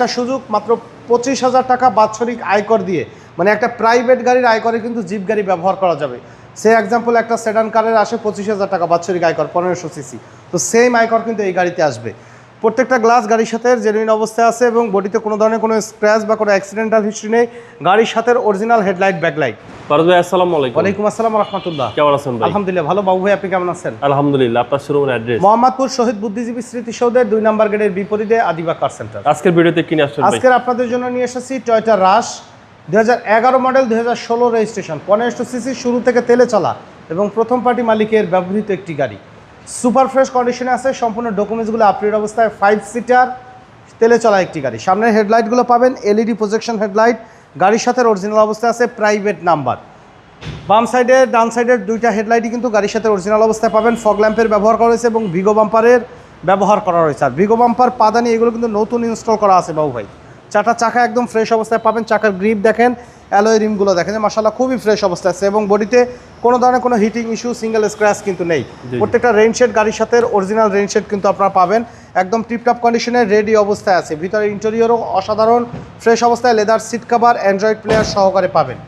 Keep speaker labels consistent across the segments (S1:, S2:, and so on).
S1: একটা সুযোগ মাত্র পঁচিশ হাজার টাকা বাৎসরিক আয়কর দিয়ে। মানে একটা প্রাইভেট গাড়ির আয়করে কিন্তু জিপ গাড়ি ব্যবহার করা যাবে। সে এক্সাম্পল একটা সেডান কারের আসে পঁচিশ হাজার টাকা বাৎসরিক আয়কর, পনেরোশো সিসি তো সেম আয়কর কিন্তু এই গাড়িতে আসবে। প্রত্যেকটা গ্লাস গাড়ির সাথে জেনুইন অবস্থায় আছে এবং বডিতে কোনো ধরনের কোনো স্ক্র্যাচ বা কোনো অ্যাক্সিডেন্টাল হিস্ট্রি নেই। গাড়ির সাথে অরিজিনাল হেডলাইট ব্যাকলাইট
S2: ফারুক ভাই আসসালামু আলাইকুম।
S1: ওয়ালাইকুম আসসালাম রহমতুল্লাহ।
S2: কেমন আছেন ভাই?
S1: আলহামদুলিল্লাহ ভালো। বাবু ভাই আপনি কেমন আছেন?
S2: আলহামদুলিল্লাহ আপনার শোরুমের অ্যাড্রেস
S1: মোহাম্মদপুর শহীদ বুদ্ধিজীবী স্মৃতিসৌধের দুই নম্বর গেটের বিপরীতে আদিবা কার সেন্টার
S2: আজকের ভিডিওতে আসছেন
S1: আপনাদের জন্য নিয়ে এসেছি টয়টা রাশ দুই মডেল দুই হাজার ষোলো রেজিস্ট্রেশন পনেরোশো সিসি শুরু থেকে তেলে চলা এবং প্রথম পার্টি মালিকের ব্যবহৃত একটি গাড়ি। সুপার ফ্রেশ কন্ডিশনে আছে, সম্পূর্ণ ডকুমেন্টসগুলো আপডেট অবস্থায় ফাইভ সিটার তেলে চলা একটি গাড়ি। সামনের হেডলাইটগুলো পাবেন এলইডি প্রজেকশন হেডলাইট গাড়ির সাথে অরিজিনাল অবস্থায় আছে প্রাইভেট নাম্বার বাম সাইডে ডান সাইডের দুইটা হেডলাইটই কিন্তু গাড়ির সাথে অরিজিনাল অবস্থায় পাবেন ফগ ল্যাম্পের ব্যবহার করা হয়েছে এবং ভিগো বাম্পারের ব্যবহার করা রয়েছে। আর ভিগো বাম্পার পাদানি, এগুলো কিন্তু নতুন ইনস্টল করা আছে বাবু ভাই। চাটা চাকা একদম ফ্রেশ অবস্থায় পাবেন, চাকার গ্রিপ দেখেন অ্যালয় রিমগুলো দেখেন যে মাসাল্লাহ খুবই ফ্রেশ অবস্থায় আছে এবং বডিতে কোনো ধরনের কোনো হিটিং ইস্যু সিঙ্গেল স্ক্র্যাচ কিন্তু নেই। প্রত্যেকটা রেইনশেড গাড়ির সাথে অরিজিনাল রেইনশেড কিন্তু আপনারা পাবেন। একদম টিপটপ কন্ডিশনে রেডি অবস্থায় আছে। ভিতরে ইন্টেরিয়রও অসাধারণ ফ্রেশ অবস্থায় leather seat cover Android player সহকারে পাবেন।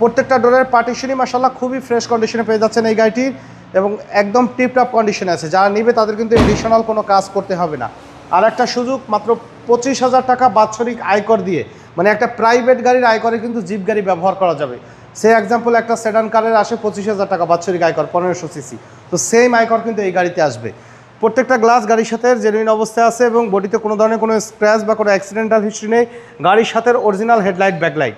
S1: প্রত্যেকটা ডোরের পার্টিশনই মাসাল্লাহ খুবই ফ্রেশ কন্ডিশনে পেয়ে যাচ্ছেন এই গাড়িটির এবং একদম টিপটপ কন্ডিশনে আছে। যারা নিবে তাদের কিন্তু এডিশনাল কোনো কাজ করতে হবে না। আর একটা সুযোগ মাত্র পঁচিশ হাজার টাকা বাৎসরিক আয়কর দিয়ে মানে একটা প্রাইভেট গাড়ির আয়করে কিন্তু জিপ গাড়ি ব্যবহার করা যাবে। সে এক্সাম্পল একটা সেডান কারের আসে পঁচিশ হাজার টাকা বাৎসরিক আয়কর পনেরোশো সিসি তো সেম আয়কর কিন্তু এই গাড়িতে আসবে। প্রত্যেকটা গ্লাস গাড়ির সাথে জেনুইন অবস্থায় আছে এবং বডিতে কোনো ধরনের কোনো স্ক্র্যাচ বা কোনো অ্যাক্সিডেন্টাল হিস্ট্রি নেই। গাড়ির সাথে অরিজিনাল হেডলাইট ব্যাকলাইট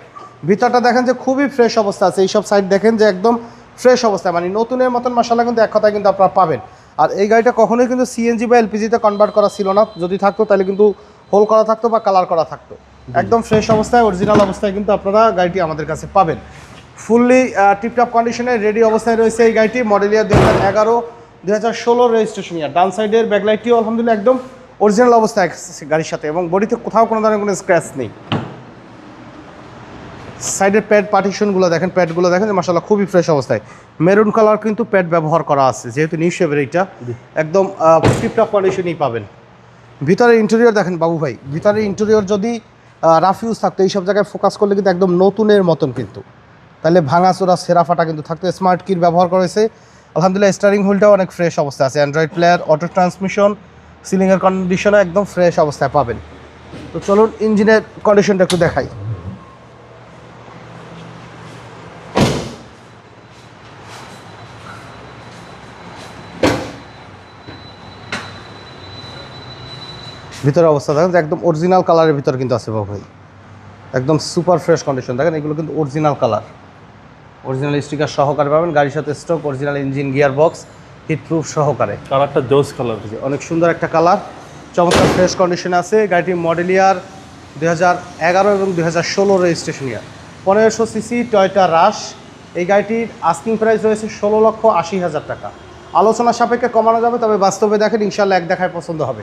S1: ভিতরটা দেখেন যে খুবই ফ্রেশ অবস্থা আছে। এইসব সাইড দেখেন যে একদম ফ্রেশ অবস্থা। মানে নতুনের মতন মশালা কিন্তু এক কথায় কিন্তু আপনারা পাবেন। আর এই গাড়িটা কখনোই কিন্তু সিএনজি বা এলপিজিতে কনভার্ট করা ছিল না। যদি থাকতো তাহলে কিন্তু হোল করা থাকতো বা কালার করা থাকতো। একদম ফ্রেশ অবস্থায় অরিজিনাল অবস্থায় কিন্তু আপনারা গাড়িটি আমাদের কাছে পাবেন। ফুললি টিপটপ কন্ডিশনে রেডি অবস্থায় রয়েছে এই গাড়িটি মডেল ইয়ার দু হাজার এগারো দু হাজার ষোলো রেজিস্ট্রেশন ইয়ার ডান সাইডের ব্যাকলাইটটিও আলহামদুলিল্লাহ একদম অরিজিনাল অবস্থায় গাড়ির সাথে এবং বডিতে কোথাও কোনো ধরনের কোনো স্ক্র্যাচ নেই। সাইডের প্যাড পার্টিশনগুলো দেখেন প্যাডগুলো দেখেন মাসাল্লাহ খুবই ফ্রেশ অবস্থায়। মেরুন কালার কিন্তু প্যাড ব্যবহার করা আছে যেহেতু নিউ শেপের এইটা একদম টিপটপ কন্ডিশনেই পাবেন। ভিতরে ইন্টেরিয়র দেখেন বাবু ভাই ভিতরে ইন্টেরিয়র যদি রাফ ইউজ থাকতো। এইসব জায়গায় ফোকাস করলে কিন্তু একদম নতুনের মতন কিন্তু। তাহলে ভাঙাচোরা সেরা ফাটা কিন্তু থাকতো। স্মার্ট কির ব্যবহার করেছে আলহামদুলিল্লাহ স্টারিং হুইলটাও অনেক ফ্রেশ অবস্থা আছে। অ্যান্ড্রয়েড প্লেয়ার অটো ট্রান্সমিশন সিলিংয়ের কন্ডিশনও একদম ফ্রেশ অবস্থায় পাবেন। তো চলুন ইঞ্জিনের কন্ডিশনটা একটু দেখাই। ভিতরে অবস্থা দেখেন যে একদম অরিজিনাল কালারের ভিতর কিন্তু আছে বাবু ভাই। একদম সুপার ফ্রেশ কন্ডিশন দেখেন এগুলো কিন্তু অরিজিনাল কালার অরিজিনাল স্টিকার সহকারে পাবেন গাড়ির সাথে stock original engine gear box heat proof সহকারে।
S2: কালারটা জোস কালার
S1: অনেক সুন্দর একটা কালার চমৎকার ফ্রেশ কন্ডিশনে আছে। গাড়িটি মডেল ইয়ার দুই এগারো এবং দুই হাজার ষোলো রেজিস্ট্রেশন ইয়ার পনেরোশো সিসি টয়টা রাশ এই গাড়িটির আস্কিং প্রাইস রয়েছে ষোলো লক্ষ আশি হাজার টাকা। আলোচনা সাপেক্ষে কমানো যাবে তবে বাস্তবে দেখেন ইনশাল্লাহ এক দেখায় পছন্দ হবে।